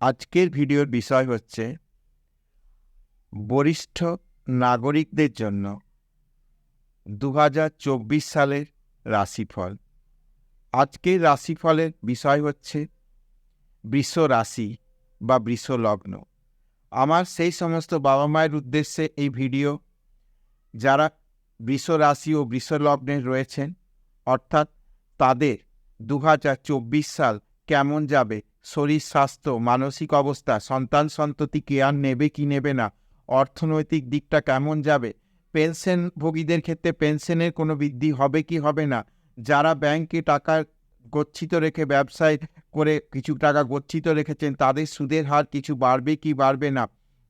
আজকের ভিডিওর বিষয় হচ্ছে বরিষ্ঠ নাগরিকদের জন্য দু হাজার চব্বিশ সালের রাশিফল। আজকের রাশিফলের বিষয় হচ্ছে বৃষ রাশি বা বৃষ লগ্ন। আমার সেই সমস্ত বাবা মায়ের উদ্দেশ্যে এই ভিডিও, যারা বৃষ রাশি ও বৃষ লগ্নে রয়েছেন, অর্থাৎ তাদের দু হাজার চব্বিশ সাল কেমন যাবে শরীর, স্বাস্থ্য, মানসিক অবস্থা, সন্তান সন্ততি কেয়ার নেবে কি নেবে না, অর্থনৈতিক দিকটা কেমন যাবে পেনশনভোগীদের ক্ষেত্রে পেনশনের কোনো বৃদ্ধি হবে কি হবে না, যারা ব্যাংকে টাকা গচ্ছিত রেখে ব্যবসায় করে কিছু টাকা গচ্ছিত রেখেছেন, তাদের সুদের হার কিছু বাড়বে কি বাড়বে না,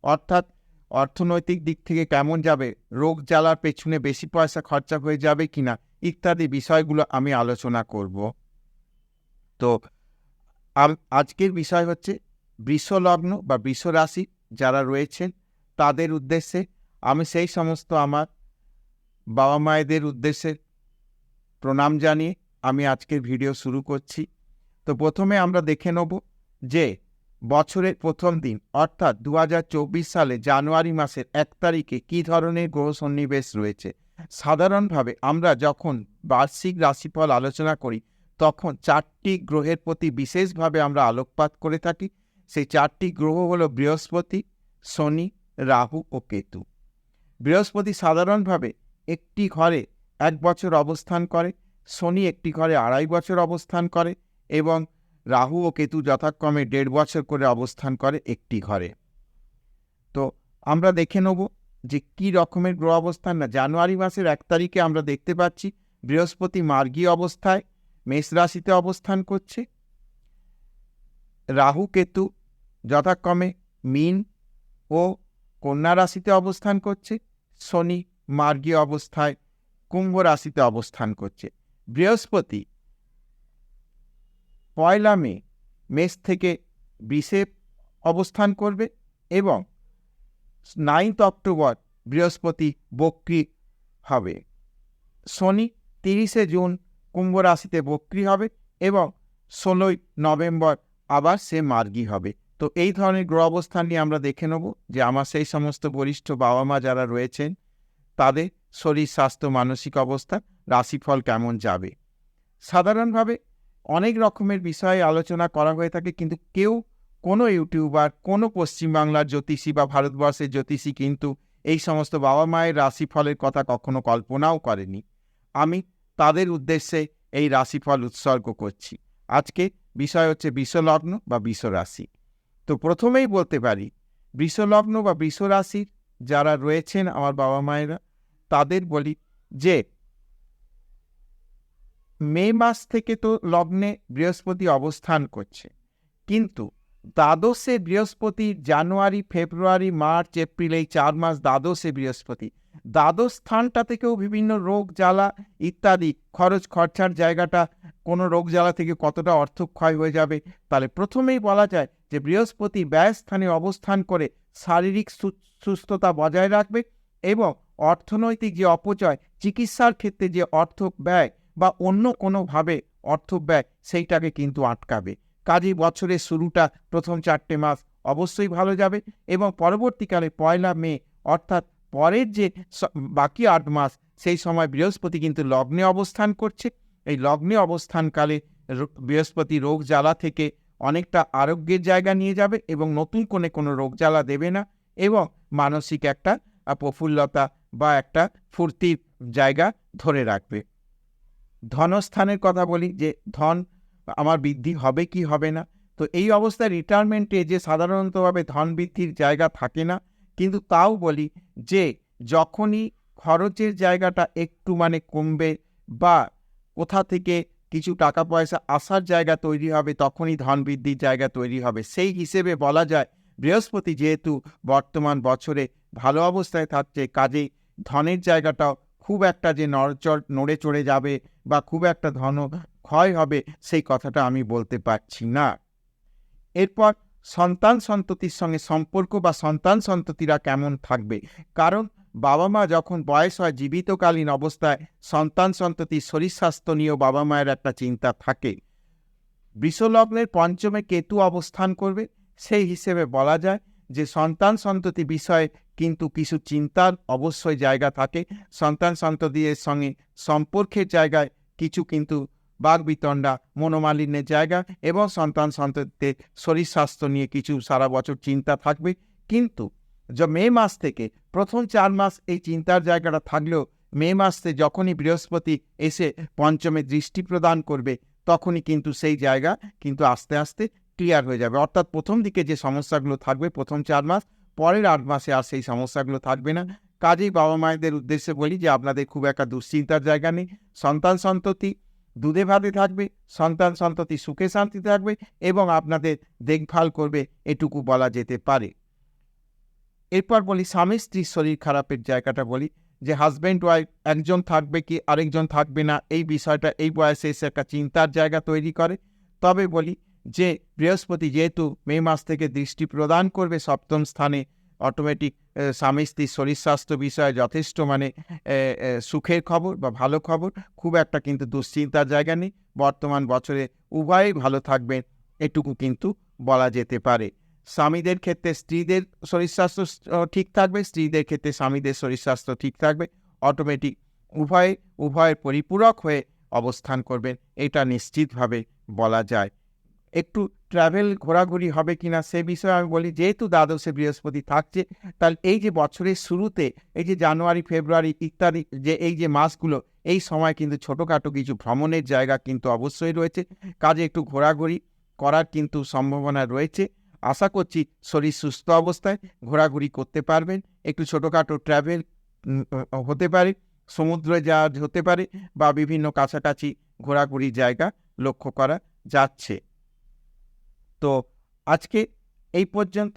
অর্থাৎ অর্থনৈতিক দিক থেকে কেমন যাবে, রোগ জ্বালার পেছনে বেশি পয়সা খরচা হয়ে যাবে কি না, ইত্যাদি বিষয়গুলো আমি আলোচনা করব। তো আজকের বিষয় হচ্ছে বৃষলগ্ন বা বৃষ রাশি যারা রয়েছেন, তাদের উদ্দেশ্যে আমি সেই সমস্ত আমার বাবা মায়েদের উদ্দেশ্যে প্রণাম জানিয়ে আমি আজকের ভিডিও শুরু করছি। তো প্রথমে আমরা দেখে নেব যে বছরের প্রথম দিন, অর্থাৎ দু হাজার চব্বিশ সালে জানুয়ারি মাসের এক তারিখে কী ধরনের গ্রহ সন্নিবেশ রয়েছে? সাধারণভাবে আমরা যখন বার্ষিক রাশিফল আলোচনা করি তখন চারটি গ্রহের প্রতি বিশেষভাবে আমরা আলোকপাত করে থাকি। সেই চারটি গ্রহ হলো বৃহস্পতি, শনি, রাহু ও কেতু। বৃহস্পতি সাধারণভাবে একটি ঘরে এক বছর অবস্থান করে, শনি একটি ঘরে আড়াই বছর অবস্থান করে এবং রাহু ও কেতু যথাক্রমে দেড় বছর করে অবস্থান করে একটি ঘরে। তো আমরা দেখে নেব যে কি রকমের গ্রহ অবস্থান না, জানুয়ারি মাসের এক তারিখে আমরা দেখতে পাচ্ছি বৃহস্পতি মার্গীয় অবস্থায় মেষ রাশিতে অবস্থান করছে। রাহু, কেতু যথাক্রমে মিন ও কন্যা রাশিতে অবস্থান করছে। শনি মার্গীয় অবস্থায় কুম্ভ রাশিতে অবস্থান করছে। বৃহস্পতি পয়লা মে মেষ থেকে বিশে অবস্থান করবে এবং নাইন্থ অক্টোবর বৃহস্পতি বক্রি হবে। শনি তিরিশে জুন কুম্ভ রাশিতে বক্রি হবে এবং ষোলোই নভেম্বর আবার সে মার্গী হবে। তো এই ধরনের গ্রহ অবস্থান নিয়ে আমরা দেখে নেব যে আমার সেই সমস্ত বরিষ্ঠ বাবা মা যারা রয়েছেন, তাদের শরীর, স্বাস্থ্য, মানসিক অবস্থা, রাশিফল কেমন যাবে? সাধারণভাবে অনেক রকমের বিষয়ে আলোচনা করা হয়ে থাকে, কিন্তু কেউ কোনো ইউটিউবার, কোনো পশ্চিমবাংলার জ্যোতিষী বা ভারতবর্ষের জ্যোতিষী কিন্তু এই সমস্ত বাবা মায়ের রাশিফলের কথা কখনো কল্পনাও করেনি। আমি তাদের উদ্দেশ্যে এই রাশিফল উৎসর্গ করছি। আজকে বিষয় হচ্ছে বিশ্বলগ্ন বা বিশ্বরাশি তো প্রথমেই বলতে পারি, বৃষলগ্ন বা বৃষরাশির যারা রয়েছেন আমার বাবা মায়েরা, তাদের বলি যে, মে মাস থেকে তো লগ্নে বৃহস্পতি অবস্থান করছে। কিন্তু দ্বাদশে বৃহস্পতি, জানুয়ারি, ফেব্রুয়ারি, মার্চ, এপ্রিল, এই চার মাস দ্বাদশে বৃহস্পতি। দ্বাদশ স্থানটা থেকেও বিভিন্ন রোগ জ্বালা ইত্যাদি, খরচ খরচার জায়গাটা, কোনো রোগ জ্বালা থেকে কতটা অর্থ ক্ষয় হয়ে যাবে? তাহলে প্রথমেই বলা যায় যে বৃহস্পতি ব্যয়স্থানে অবস্থান করে শারীরিক সুস্থতা বজায় রাখবে এবং অর্থনৈতিক যে অপচয়, চিকিৎসার ক্ষেত্রে যে অর্থ ব্যয় বা অন্য কোনোভাবে অর্থ ব্যয় সেইটাকে কিন্তু আটকাবে। কাজী বছরের শুরুটা প্রথম চারটে মাস অবশ্যই ভালো যাবে এবং পরবর্তীকালে পয়লা মে, অর্থাৎ পরের যে বাকি আট মাস, সেই সময় বৃহস্পতি কিন্তু লগ্নে অবস্থান করছে। এই লগ্নে অবস্থানকালে বৃহস্পতি রোগ জ্বালা থেকে অনেকটা আরোগ্যের জায়গা নিয়ে যাবে এবং নতুন কোনে, কোনো রোগ জ্বালা দেবে না এবং মানসিক একটা প্রফুল্লতা বা একটা ফুর্তির জায়গা ধরে রাখবে। ধনস্থানের কথা বলি যে ধন আমার বৃদ্ধি হবে কি হবে না? তো এই অবস্থায় রিটায়ারমেন্টে যে সাধারণতভাবে ধন বৃদ্ধির জায়গা থাকে না। কিন্তু তাও বলি যে, যখনই খরচের জায়গাটা একটু মানে কমবে বা কোথা থেকে কিছু টাকা পয়সা আসার জায়গা তৈরি হবে, তখনই ধন বৃদ্ধির জায়গা তৈরি হবে। সেই হিসেবে বলা যায়, বৃহস্পতি যেহেতু বর্তমান বছরে ভালো অবস্থায় থাকছে, কাজেই ধনের জায়গাটাও খুব একটা যে নড়চড় নড়ে চড়ে যাবে বা খুব একটা ধন ক্ষয় হবে, সেই কথাটা আমি বলতে পারছি না। এরপর, সন্তান সন্ততির সঙ্গে সম্পর্ক বা সন্তান সন্ততিরা কেমন থাকবে? কারণ বাবা মা যখন বয়স হয়, জীবিতকালীন অবস্থায় সন্তান সন্ততির শরীর স্বাস্থ্য নিয়েও বাবা মায়ের একটা চিন্তা থাকে। বৃষলগ্নের পঞ্চমে কেতু অবস্থান করবে, সেই হিসেবে বলা যায় যে, সন্তান সন্ততি বিষয়ে কিন্তু কিছু চিন্তার অবশ্যই জায়গা থাকে। সন্তান সন্ততির সঙ্গে সম্পর্কের জায়গায় কিছু কিন্তু বাগবিতণ্ডা, মনোমালিন্যের জায়গা এবং সন্তান সন্ততিতে শরীর স্বাস্থ্য নিয়ে কিছু সারা বছর চিন্তা থাকবে। কিন্তু যে, মে মাস থেকে প্রথম চার মাস এই চিন্তার জায়গাটা থাকলেও মে মাসে যখনই বৃহস্পতি এসে পঞ্চমে দৃষ্টি প্রদান করবে, তখনই কিন্তু সেই জায়গা কিন্তু আস্তে আস্তে ক্লিয়ার হয়ে যাবে। অর্থাৎ প্রথম দিকে যে সমস্যাগুলো থাকবে প্রথম চার মাস, পরের আট মাসে আর সেই সমস্যাগুলো থাকবে না। কাজেই বাবা মায়েদের উদ্দেশ্যে বলি যে, আপনাদের খুব একটা দুশ্চিন্তার জায়গা নেই। সন্তান সন্ততি দুধে ভাতে থাকবে, সন্তান সন্ততি সুখে শান্তি থাকবে এবং আপনাদের দেখভাল করবে, এটুকু বলা যেতে পারে। এরপর বলি, স্বামী স্ত্রীর শরীর খারাপের জায়গাটা বলি, যে হাজব্যান্ড ওয়াইফ একজন থাকবে কি আরেকজন থাকবে না, এই বিষয়টা এই বয়সে এসে একটা চিন্তার জায়গা তৈরি করে। তবে বলি, যে বৃহস্পতি যেহেতু মে মাস থেকে দৃষ্টি প্রদান করবে সপ্তম স্থানে অটোমেটিক স্বামী স্ত্রীর শরীর স্বাস্থ্য বিষয়ে যথেষ্ট মানে সুখের খবর বা ভালো খবর, খুব একটা কিন্তু দুশ্চিন্তার জায়গা নেই। বর্তমান বছরে উভয়ই ভালো থাকবেন এটুকু কিন্তু বলা যেতে পারে। স্বামীদের ক্ষেত্রে স্ত্রীদের শরীর স্বাস্থ্য ঠিক থাকবে, স্ত্রীদের ক্ষেত্রে স্বামীদের শরীর স্বাস্থ্য ঠিক থাকবে অটোমেটিক উভয়, উভয়ের পরিপূরক হয়ে অবস্থান করবেন, এটা নিশ্চিতভাবে বলা যায়। একটু ট্রাভেল ঘোরাঘুরি হবে কিনা সে বিষয়ে আমি বলি, যেহেতু দ্বাদশে বৃহস্পতি থাকছে, তাহলে এই যে বছরের শুরুতে, এই যে জানুয়ারি, ফেব্রুয়ারি ইত্যাদি, যে এই যে মাসগুলো, এই সময় কিন্তু ছোটোখাটো কিছু ভ্রমণের জায়গা কিন্তু অবশ্যই রয়েছে। কাজে একটু ঘোরাঘুরি করার কিন্তু সম্ভাবনা রয়েছে। আশা করছি শরীর সুস্থ অবস্থায় ঘোরাঘুরি করতে পারবেন। একটু ছোটোখাটো ট্রাভেল হতে পারে, সমুদ্রে যাওয়া হতে পারে বা বিভিন্ন কাছাকাছি ঘোরাঘুরি জায়গা লক্ষ্য করা যাচ্ছে। তো আজকে এই পর্যন্ত।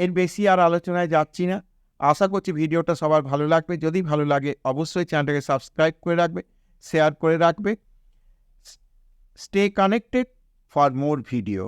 এর বেশি আর আলোচনায় যাচ্ছি না। আশা করছি ভিডিওটা সবার ভালো লাগবে। যদি ভালো লাগে, অবশ্যই চ্যানেলটাকে সাবস্ক্রাইব করে রাখবে, শেয়ার করে রাখবে। Stay connected for more video